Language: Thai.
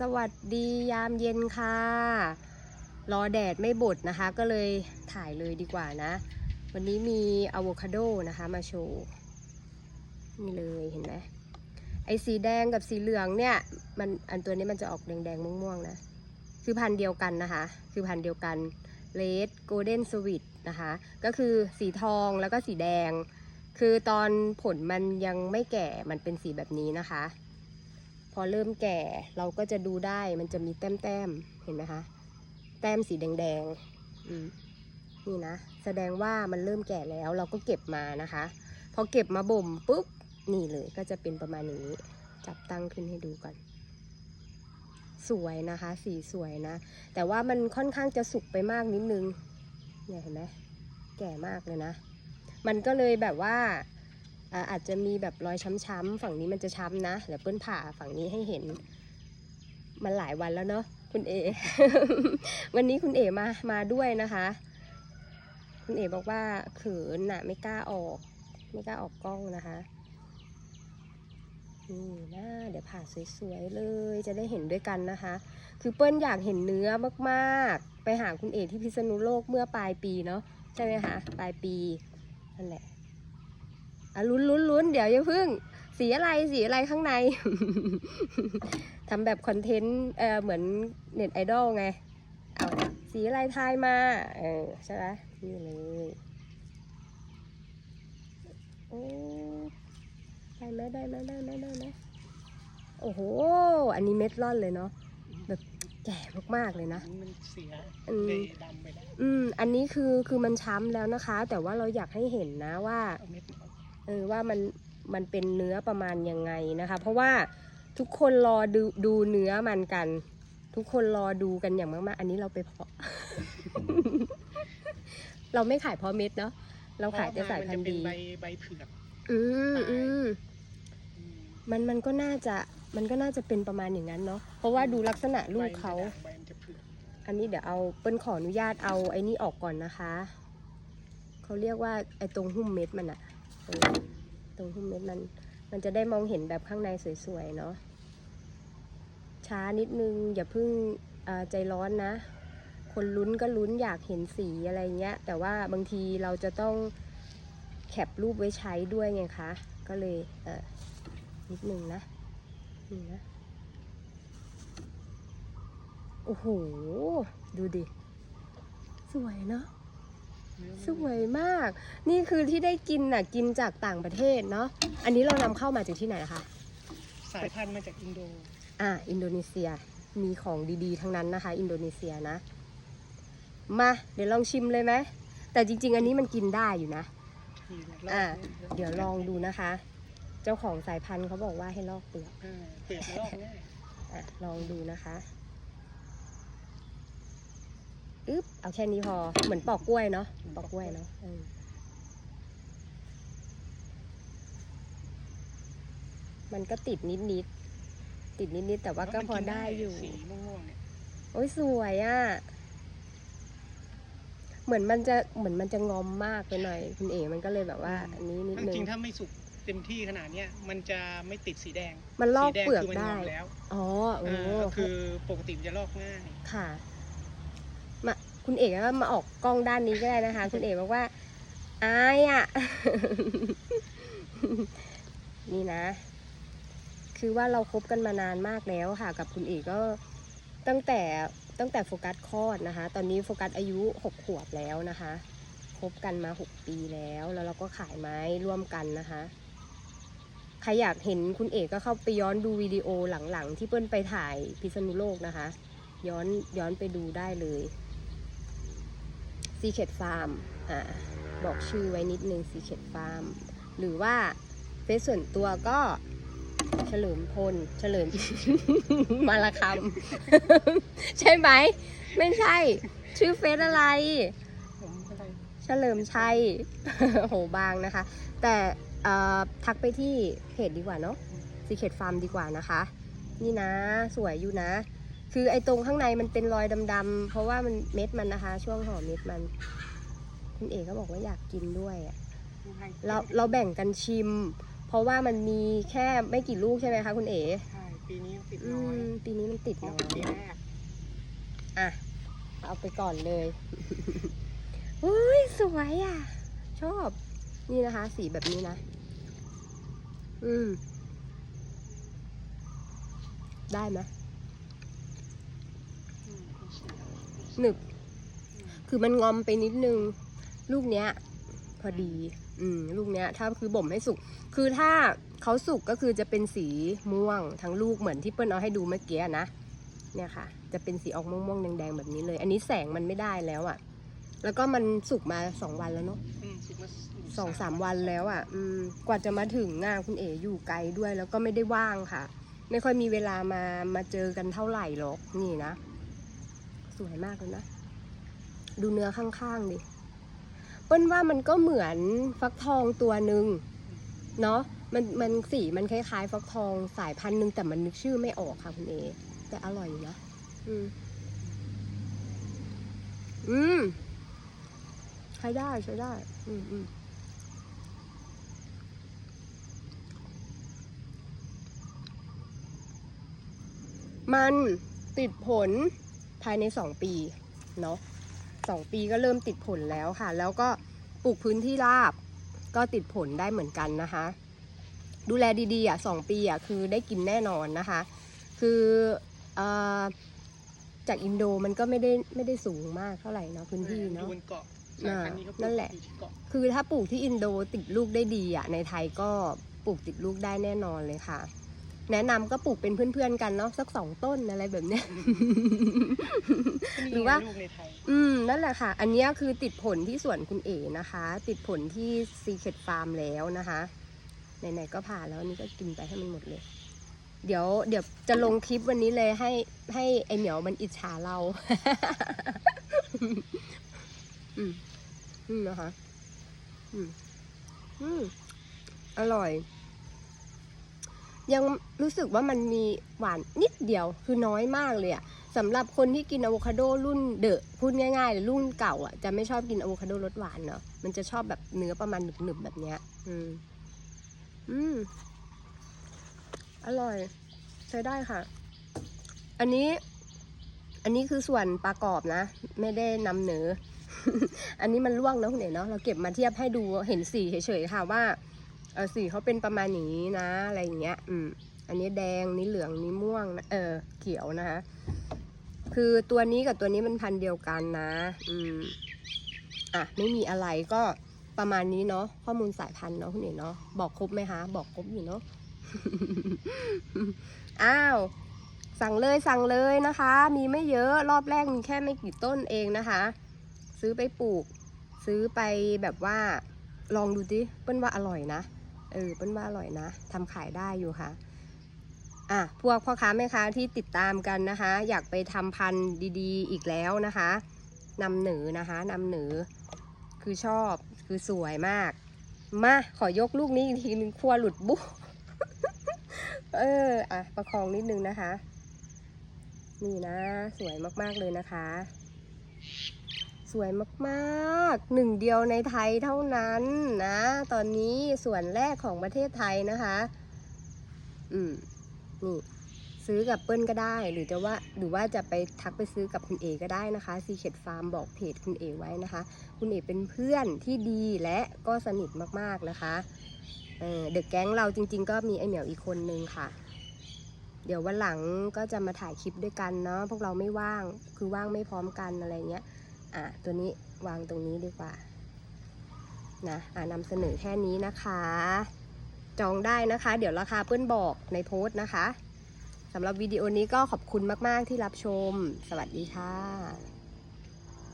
สวัสดียามเย็นค่ะ รอแดดไม่บดนะคะ ก็เลยถ่ายเลยดีกว่านะ วันนี้มีอะโวคาโดนะคะมาโชว์ นี่เลยเห็นไหมไอ้สีแดงกับสีเหลืองเนี่ยมันอันตัวนี้มันจะออกแดงๆ ม่วงๆนะ คือพันธุ์เดียวกันนะคะ คือพันธุ์เดียวกันเลดโกลเด้นสวิตนะคะ ก็คือสีทองแล้วก็สีแดง คือตอนผลมันยังไม่แก่มันเป็นสีแบบนี้นะคะ พอเริ่มแก่เราก็จะดูได้มันจะมีแต้มๆเห็นไหมคะ แต้มสีแดงๆนี่นะ แสดงว่ามันเริ่มแก่แล้วเราก็เก็บมานะคะ พอเก็บมาบ่มปุ๊บนี่เลยก็จะเป็นประมาณนี้ จับตั้งขึ้นให้ดูก่อน สวยนะคะ สีสวยนะ แต่ว่ามันค่อนข้างจะสุกไปมากนิดนึงเนี่ยเห็นไหมแก่มากเลยนะ มันก็เลยแบบว่า อาจจะมีแบบรอยช้ำๆฝั่งนี้มันจะช้ำนะเดี๋ยวเปิ้ลผ่าฝั่งนี้ให้เห็น มันหลายวันแล้วเนาะคุณเอ วันนี้คุณเอมามาด้วยนะคะ คุณเอบอกว่าเขินน่ะ ไม่กล้าออก ไม่กล้าออกกล้องนะคะนี่นะเดี๋ยวผ่าสวยๆเลยจะได้เห็นด้วยกันนะคะ คือเปิ้ลอยากเห็นเนื้อมากๆ ไปหาคุณเอที่พิษณุโลกเมื่อปลายปีเนาะใช่ไหมคะปลายปีนั่นแหละ อะลุ้นลุ้นลุ้นเดี๋ยวอย่าพึ่ง สีอะไรสีอะไรข้างในทำแบบคอนเทนต์เออเหมือนเน็ตไอดอลไง เอาสีอะไรทายมา เออใช่ไหมนี่เลยโอ้ได้ไหมได้ไหมได้ไหมได้ไหมโอ้โห อันนี้เม็ดร่อนเลยเนาะแบบแก่มากๆเลยนะมันเสียอืมเลยดำไปแล้วอืม อันนี้คือคือมันช้ำแล้วนะคะ แต่ว่าเราอยากให้เห็นนะว่าเอาเม็ดมันออกเออว่ามันมันเป็นเนื้อประมาณยังไงนะคะ เพราะว่าทุกคนรอดูดูเนื้อมันกัน ทุกคนรอดูกันอย่างมากๆ อันนี้เราไปเพาะ เราไม่ขายเพาะเม็ดเนาะเราขายแต่สายพันธุ์เพระดีมัจะเป็นใบใบเผือกอืมตายอืมอืมมันมันก็น่าจะมันก็น่าจะเป็นประมาณอย่างนั้นเนาะเพราะว่าดูลักษณะลูกเขาใบมันจะด่งใบมันจะเผือกอันนี้เดี๋ยวเอาเปิ้ลขออนุญาตเอาไอ้นี่ออกก่อนนะคะเขาเรียกว่าไอ้ตรงหุ้มเม็ดมันอะ ตรงหุ้มเม็ดมัน มันจะได้มองเห็นแบบข้างในสวยๆเนาะช้านิดนึงอย่าเพิ่งใจร้อนนะ คนลุ้นก็ลุ้นอยากเห็นสีอะไรเงี้ย แต่ว่าบางทีเราจะต้องแคปรูปไว้ใช้ด้วยไงคะ ก็เลยเออนิดนึงนะนี่นะ โอ้โห ดูดิ สวยเนาะ สวยมาก นี่คือที่ได้กินน่ะกินจากต่างประเทศเนาะอันนี้เรานำเข้ามาจากที่ไหนคะ สายพันธุ์มาจากอินโด อ่าอินโดนีเซียมีของดีๆ ทั้งนั้นนะคะ อินโดนีเซียนะ มาเดี๋ยวลองชิมเลยไหมแต่จริง ๆ อันนี้มันกินได้อยู่นะที่รบอ่านี่เดี๋ยวลองดูนะคะ เจ้าของสายพันธุ์เขาบอกว่าให้ลอกเปลือกอ่าเปลือกมันลอกง่าย อะลองดูนะคะ อึ๊บเอาแค่นี้พอ เหมือนปอกกล้วยเนาะปอกกล้วยเนาะเออมันก็ติดนิดนิดๆติดนิดนิดๆแต่ว่าก็พอได้อยู่สีม่วงๆเนี่ยโอ้ยสวยอะ่ะเหมือนมันจะเหมือนมันจะงอมมากไปหน่อยคุณเอ๋มันก็เลยแบบว่า อันนี้นิดจนึงริงๆถ้าไม่สุกเต็มที่ขนาดเนี้ยมันจะไม่ติดสีแดง มันลอกสีแดงเปลือกคือมันได้งอมแล้วอ๋อโอ้อ่าก็คือปกติมันจะลอกง่ายค่ะ มาคุณเอกก็มาออกกล้องด้านนี้ก็ได้นะคะ คุณเอกบอกว่าอายอะ นี่นะ คือว่าเราคบกันมานานมากแล้วค่ะ กับคุณเอกก็ตั้งแต่ตั้งแต่โฟกัสคลอดนะคะ ตอนนี้โฟกัสอายุหกขวบแล้วนะคะคบกันมาหกปีแล้ว แล้วเราก็ขายไม้ร่วมกันนะคะ ใครอยากเห็นคุณเอกก็เข้าไปย้อนดูวิดีโอหลังๆ ที่เปิ้ลไปถ่ายพิษณุโลกนะคะ ย้อนย้อนไปดูได้เลย Secret Farm อ่าบอกชื่อไว้นิดนึง Secret Farm หรือว่าเฟซส่วนตัวก็เฉลิมพล เฉลิม มาละคำ ใช่ไหม ไม่ใช่ ชื่อเฟซอะไร เฉลิมชัย โหบางนะคะ แต่ทักไปที่เพจดีกว่าเนาะ Secret Farm ดีกว่านะคะ นี่นะ สวยอยู่นะ คือไอ้ตรงข้างในมันเป็นรอยดำๆเพราะว่ามันเม็ดมันนะคะ ช่วงห่อเม็ดมันคุณเอกก็บอกว่าอยากกินด้วยอะเราเราแบ่งกันชิม เพราะว่ามันมีแค่ไม่กี่ลูกใช่ไหมคะคุณเอ๋ใช่ปีปีนี้ติดอืน้อยมปีนี้มันติดเพราะน้อเป็นปียแรกอะเอาไปก่อนเลยอุ้ยสวยอะ ชอบ นี่นะคะ สีแบบนี้นะ อืม ได้ไหม อืม หนึบ คือมันงอมไปนิดนึง ลูกเนี้ย พอดี อืม ลูกเนี้ย ถ้าคือบ่มให้สุก คือถ้าเขาสุกก็คือจะเป็นสีม่วงทั้งลูกเหมือนที่เปิ้ลเอาให้ดูเมื่อกี้นะ เนี่ยค่ะ จะเป็นสีออกม่วงๆแดงๆแบบนี้เลย อันนี้แสงมันไม่ได้แล้วอะ่ะ แล้วก็มันสุกมาสองวันแล้วเนาะอืมสุกมาสองสามวันแล้วอะ่ะ อืม กว่าจะมาถึงงานคุณเอ๋อยู่ไกลด้วย แล้วก็ไม่ได้ว่างค่ะ ไม่ค่อยมีเวลามามาเจอกันเท่าไหร่หรอก นี่นะ สวยมากเลยนะ ดูเนื้อข้างๆดิเปิ้ลว่ามันก็เหมือนฟักทองตัวหนึ่งเนาะมันมันสีมันคล้ายๆฟักทองสายพันธุ์หนึ่งแต่มันนึกชื่อไม่ออกค่ะคุณเอแต่อร่อยอยู่นะอืมอืมใช้ได้ใช้ได้ อืมอืมมันติดผล ภายในสองปีเนาะสองปีก็เริ่มติดผลแล้วค่ะ แล้วก็ปลูกพื้นที่ราบก็ติดผลได้เหมือนกันนะคะ ดูแลดีๆอะสองปีอะคือได้กินแน่นอนนะคะ คือเอ่อจากอินโดมันก็ไม่ได้ไม่ได้สูงมากเท่าไหร่เนาะพื้นที่เนาะอยู่บนเกาะสายพันธุ์นี้เขาปลูกนั่นแหละอยู่ที่เกาะคือถ้าปลูกที่อินโดติดลูกได้ดีอะในไทยก็ปลูกติดลูกได้แน่นอนเลยค่ะ แนะนำก็ปลูกเป็นเพื่อนๆกันเนาะสักสองต้นอะไรแบบเนี้ย หรือว่า ลูกในไทยอืมนั่นแหละค่ะ อันเนี้ยคือติดผลที่สวนคุณเอ๋นะคะ ติดผลที่ Secret Farm แล้วนะคะไหนๆก็ผ่านแล้วอันนี้ก็กินไปให้มันหมดเลย เดี๋ยว เดี๋ยวจะลงคลิปวันนี้เลยให้ให้ไอเหมียวมันอิจฉาเรา อืมอืมนะคะ อืมอืมอร่อย ยังรู้สึกว่ามันมีหวานนิดเดียวคือน้อยมากเลยอะสำหรับคนที่กินอะโวคาโดรุ่นเดอะพูดง่ายๆเลยรุ่นเก่าอะจะไม่ชอบกินอะโวคาโดรสหวานเนาะมันจะชอบแบบเนื้อประมาณหนึบๆแบบเนี้ย อืม อืม อร่อย ใช้ได้ค่ะ อันนี้ อันนี้คือส่วนประกอบนะ ไม่ได้นำเหนือ อันนี้มันร่วงนะคุณเอ๋เนาะเราเก็บมาเทียบให้ดูเห็นสีเฉยๆค่ะว่า เออสีเขาเป็นประมาณอย่างนี้นะอะไรอย่างเงี้ย อืม อันนี้แดงนี้เหลืองนี้ม่วงเออเขียวนะคะคือตัวนี้กับตัวนี้มันพันเดียวกันนะ อืม อะ ไม่มีอะไรก็ประมาณนี้เนาะข้อมูลสายพันธุ์เนาะคุณเอ๋เนาะบอกครบไหมคะ บอกครบอยู่เนาะอ้าว สั่งเลยสั่งเลยนะคะ มีไม่เยอะรอบแรกมีแค่ไม่กี่ต้นเองนะคะ ซื้อไปปลูก ซื้อไปแบบว่า ลองดูดิเปิ้ลว่าอร่อยนะ เออเปิ้ลว่าอร่อยนะทำขายได้อยู่ค่ะอะพวกพ่อค้าแม่ค้าที่ติดตามกันนะคะ อยากไปทำพันธุ์ดีๆ อีกแล้วนะคะนำเหนือนะคะนำเหนือ คือชอบคือสวยมาก มาขอยกลูกนี้อีกทีนึงครัวหลุดบุ๊เอออะประคองนิดนึงนะคะ นี่นะ สวยมากๆเลยนะคะ สวยมากๆหนึ่งเดียวในไทยเท่านั้นนะ ตอนนี้สวนแรกของประเทศไทยนะคะ อืม นี่ ซื้อกับเปิ้ลก็ได้ หรือจะว่า หรือว่าจะไปทักไปซื้อกับคุณเอก็ได้นะคะ Secret Farm บอกเพจคุณเอไว้นะคะ คุณเอเป็นเพื่อนที่ดีและก็สนิทมากๆนะคะเออเดอะแก๊งเราจริง ๆ ก็มีไอเหมียวอีกคนนึงค่ะ เดี๋ยววันหลังก็จะมาถ่ายคลิปด้วยกันเนาะพวกเราไม่ว่างคือว่างไม่พร้อมกันอะไรเงี้ย อะตัวนี้วางตรงนี้ดีกว่านะอ่านำเสนอแค่นี้นะคะ จองได้นะคะ เดี๋ยวราคาเปิ้ลบอกในโพสต์นะคะสำหรับวิดีโอนี้ก็ขอบคุณมาก ๆ ที่รับชม สวัสดีค่ะ